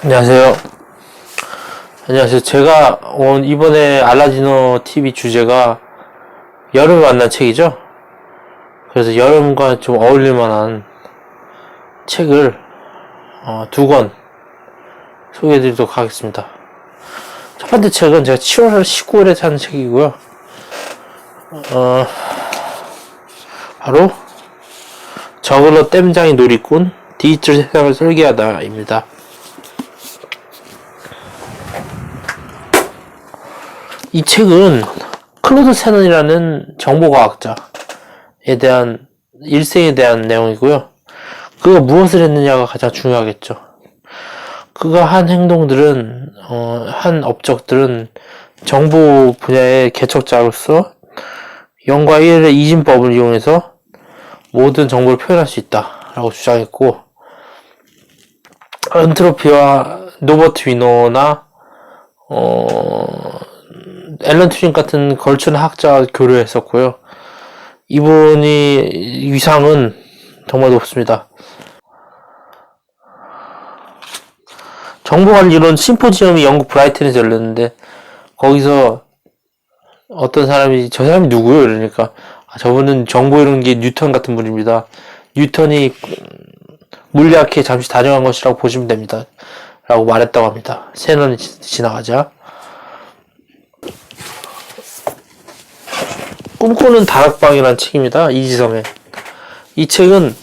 안녕하세요. 안녕하세요. 제가 온 이번에 알라디노 TV 주제가 여름을 만난 책이죠. 그래서 여름과 좀 어울릴 만한 책을 어, 두권 소개해드리도록 하겠습니다. 첫 번째 책은 제가 7월 19일에 산 책이고요. 어, 바로 저글러 땜장이 놀이꾼 디지털 세상을 설계하다입니다. 이 책은 클로드 세넌이라는 정보과학자에 대한 일생에 대한 내용이고요. 그가 무엇을 했느냐가 가장 중요하겠죠. 그가 한 행동들은 어, 한 업적들은 정보 분야의 개척자로서 0과 1의 이진법을 이용해서 모든 정보를 표현할 수 있다라고 주장했고 엔트로피와 노버트 위너나 어, 앨런 튜링 같은 걸춘 학자와 교류했었고요. 이분이 위상은 정말 높습니다. 정보관리 이론 심포지엄이 영국 브라이튼에서 열렸는데 거기서 어떤 사람이 저 사람이 누구요? 이러니까 아, 저분은 정보 이론 게 뉴턴 같은 분입니다. 뉴턴이 물리학회 잠시 다녀간 것이라고 보시면 됩니다. 라고 말했다고 합니다. 세년이 지- 지나가자. 꿈꾸는 다락방이라는 책입니다. 이지성의. 이 책은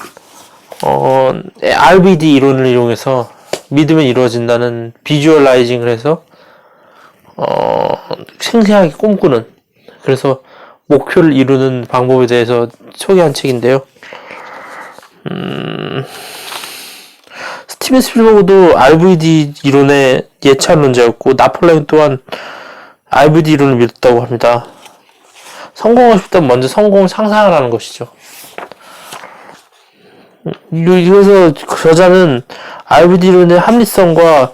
어, RBD 이론을 이용해서 믿으면 이루어진다는 비주얼라이징을 해서 어, 생생하게 꿈꾸는 그래서 목표를 이루는 방법에 대해서 소개한 책인데요. 음, 스티븐 스필버그도 RVD 이론의 예찬론자였고 나폴레옹 또한 RVD 이론을 믿었다고 합니다. 성공하고 싶다면 먼저 성공을 상상하라는 것이죠. 이- 그래서 저자는 RVD론의 합리성과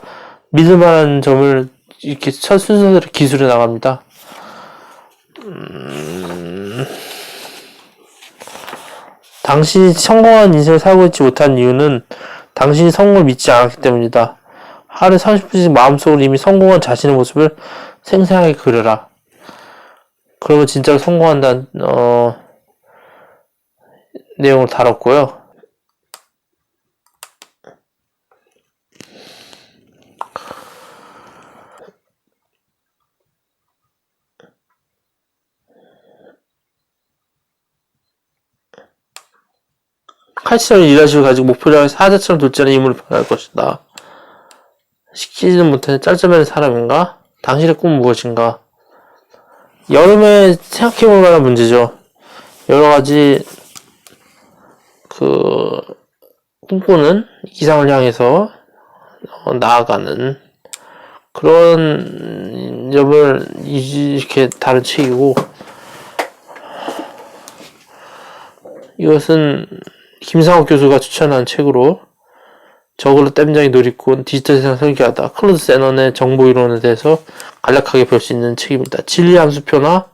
믿을 만한 점을 이렇게 첫 순서대로 기술해 나갑니다. 음, 당신이 성공한 인생을 살고 있지 못한 이유는 당신이 성공을 믿지 않았기 때문이다. 하루 30분씩 마음속으로 이미 성공한 자신의 모습을 생생하게 그려라. 그러면 진짜로 성공한다는 어, 내용을 다뤘고요. 칼치처럼 일하시고 가지고 목표를 향해 사자처럼 않은 임무를 변할 것이다. 시키지는 못하는 짤짤매는 사람인가? 당신의 꿈은 무엇인가? 여름에 생각해 볼 만한 문제죠. 여러 가지 그 꿈꾸는 이상을 향해서 어, 나아가는 그런 점을 이렇게 다룬 책이고 이것은 김상욱 교수가 추천한 책으로 저글로 땜장이 놀이꾼 디지털 세상 설계하다 클로드 세넌의 정보 이론에 대해서 간략하게 볼 수 있는 책입니다. 진리 함수표나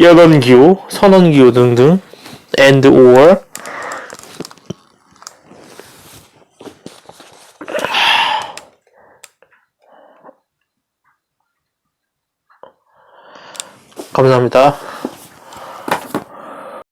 여건 기호, 선언 기호 등등 and or 감사합니다.